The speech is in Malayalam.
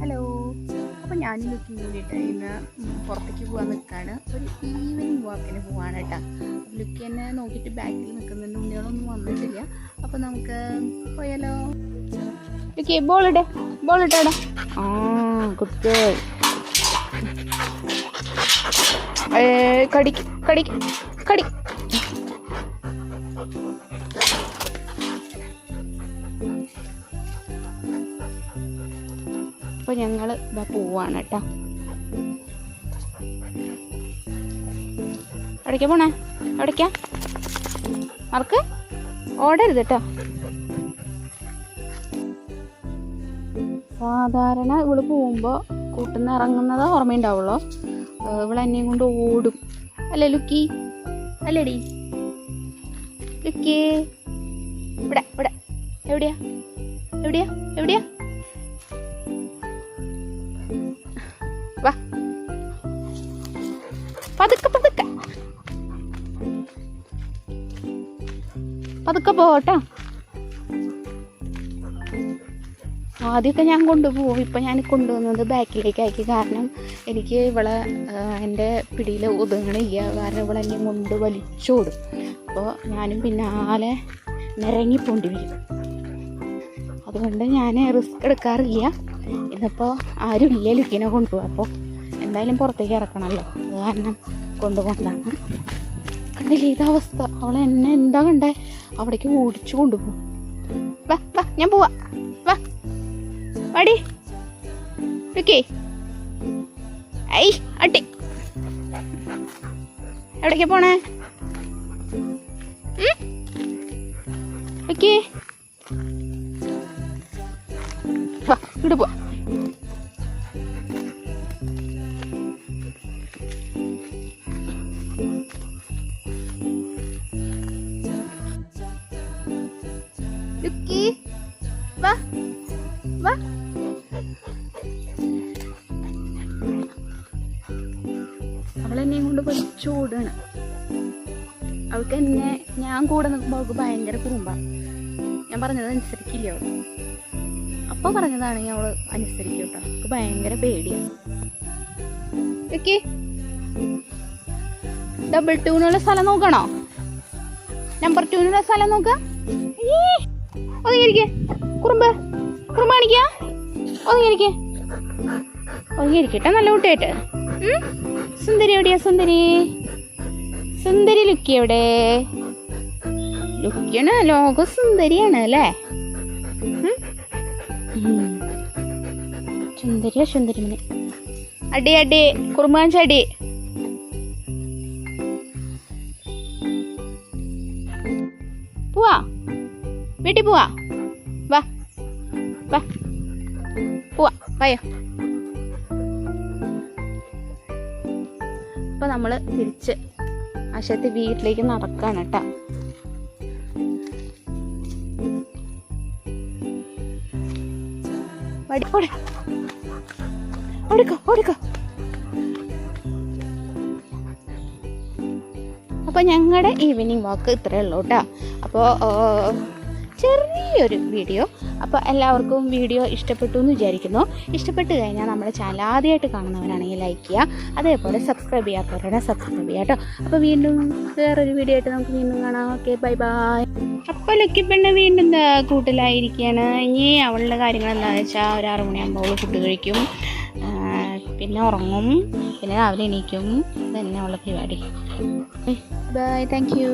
ഹലോ. അപ്പോൾ ഞാനും ലുക്കി വേണ്ടിയിട്ട് ഇന്ന് പുറത്തേക്ക് പോകാൻ നിൽക്കുകയാണ് ഒരു ഈവനിങ് വാക്കിന് പോവാണ് കേട്ടോ ലുക്കി എന്നെ നോക്കിയിട്ട് ബാക്കിൽ നിൽക്കുന്നുണ്ട് ഉണ്ണികളൊന്നും വന്നിട്ടില്ല. അപ്പോൾ നമുക്ക് പോയാലോ? ലുക്കി ബോൾ ഇടേ. ബോൾ ഇട്ടാടാ ആ ഗേൾ കടിക്ക് കടിക്ക് കടി. അപ്പോൾ ഞങ്ങൾ ഇതാ പോവാണ് കേട്ടോ. എവിടേക്കാ പോണേ? എവിടേക്കാ? മറക്ക് ഓടരുത് കേട്ടോ. സാധാരണ ഇവൾ പോകുമ്പോൾ കൂട്ടുന്ന ഇറങ്ങുന്നത് ഓർമ്മയുണ്ടാവുള്ളൂ? ഇവൾ എന്നെയും കൊണ്ട് ഓടും. അല്ലേ ലുക്കി? അല്ലേടി? ലുക്കി? ഇവിടെ ഇവിടെ. എവിടെയാ? എവിടെയാ? എവിടെയാ? വാ. പതുക്കെ പതുക്കെ. പതുക്കെ പോട്ടോ ആദ്യമൊക്കെ ഞാൻ കൊണ്ടുപോകും. ഇപ്പം ഞാൻ കൊണ്ടുവന്നത് ബാക്കിലേക്ക് ആക്കി. കാരണം എനിക്ക് ഇവളെ എന്റെ പിടിയിൽ ഒതുങ്ങണില്ല. കാരണം ഇവളെ എന്നെ കൊണ്ട് വലിച്ചോടും അപ്പോൾ ഞാനും പിന്നാലെ നിരങ്ങിപ്പോണ്ടി വരും അതുകൊണ്ട് ഞാൻ റിസ്ക് എടുക്കാറില്ല. ഇന്നിപ്പോൾ ആരും ഇല്ല ലുക്കിനെ കൊണ്ടുപോകും അപ്പോൾ എന്തായാലും പുറത്തേക്ക് ഇറക്കണമല്ലോ അത് കാരണം കൊണ്ടുപോകണ്ടാണ് കണ്ടില്ല ഇതവസ്ഥ അവൾ എന്നെ എന്താ കണ്ടേ? അവിടേക്ക് ഓടിച്ചു കൊണ്ടുപോകും. വാ വാ ഞാൻ പോവാ. വാ. വാടി. ലുക്കേ. ഐ അട്ടി. എവിടേക്ക് പോണേ? ഓക്കേ ഇവിടെ പോവാ. വാ. വാ. അവളെന്നെയും കൊണ്ട് വലിച്ചോടാണ് അവൾക്ക് എന്നെ ഞാൻ കൂടെ നിൽക്കുമ്പോൾ അവൾക്ക് ഭയങ്കര കുറുമ്പാ. ഞാൻ പറഞ്ഞത് അനുസരിക്കില്ല അവൾ? അപ്പൊ പറഞ്ഞതാണെങ്കിൽ അവൾ അനുസരിക്കും കേട്ടോ. അവൾക്ക് ഭയങ്കര പേടിയാണ് ഡബിൾ ടൂനുള്ള സ്ഥലം നോക്കണോ? നമ്പർ ടൂനുള്ള സ്ഥലം നോക്കാം? ഒതുങ്ങിയിരിക്കെ കുറുമ്പ്. കുറുമ്പ് കാണിക്കാ? ഒതുങ്ങിയിരിക്കെ. ഒതുങ്ങിയിരിക്കട്ടെ നല്ല കുട്ടിയായിട്ട്? സുന്ദരി എവിടെയാ സുന്ദരി? സുന്ദരി ലുക്കി എവിടെ? ലുക്കിയാണ് ലോക സുന്ദരിയാണ് അല്ലേ. സുന്ദരിയാ സുന്ദരി അടി അടി. കുറുമ്പാഞ്ച അടി. പോവാ. വീട്ടിൽ പോവാ. വാ പോവാ വായോ അപ്പൊ നമ്മൾ തിരിച്ച് അശത്ത് വീട്ടിലേക്ക് നടക്കാണ് കേട്ടാ ഓടിക്കോ ഓടിക്കോ. അപ്പോൾ ഞങ്ങളുടെ ഈവനിങ് വാക്ക് ഇത്രയേ ഉള്ളൂ കേട്ടോ അപ്പോൾ ചെറിയൊരു വീഡിയോ. അപ്പോൾ എല്ലാവർക്കും വീഡിയോ ഇഷ്ടപ്പെട്ടു എന്ന് വിചാരിക്കുന്നു. ഇഷ്ടപ്പെട്ട് കഴിഞ്ഞാൽ നമ്മുടെ ചാനൽ ആദ്യമായിട്ട് കാണുന്നവരാണെങ്കിൽ ലൈക്ക് ചെയ്യുക. അതേപോലെ സബ്സ്ക്രൈബ് ചെയ്യാത്തവരാണ് സബ്സ്ക്രൈബ് ചെയ്യുക കേട്ടോ. അപ്പോൾ വീണ്ടും വേറൊരു വീഡിയോ ആയിട്ട് നമുക്ക് വീണ്ടും കാണാം. ഓക്കെ ബൈ ബൈ അപ്പോൾ ലക്കി പെണ്ണ് വീണ്ടും കൂട്ടിലായിരിക്കുകയാണ്. ഇനി അവളുടെ കാര്യങ്ങൾ എന്താണെന്ന് വെച്ചാൽ ഒരു ആറു മണിയാകുമ്പോൾ അവൾ ഫുഡ് കഴിക്കും. പിന്നെ ഉറങ്ങും. പിന്നെ രാവിലെ എണീക്കും. ഇതന്നെ അവളുടെ പരിപാടി. Bye thank you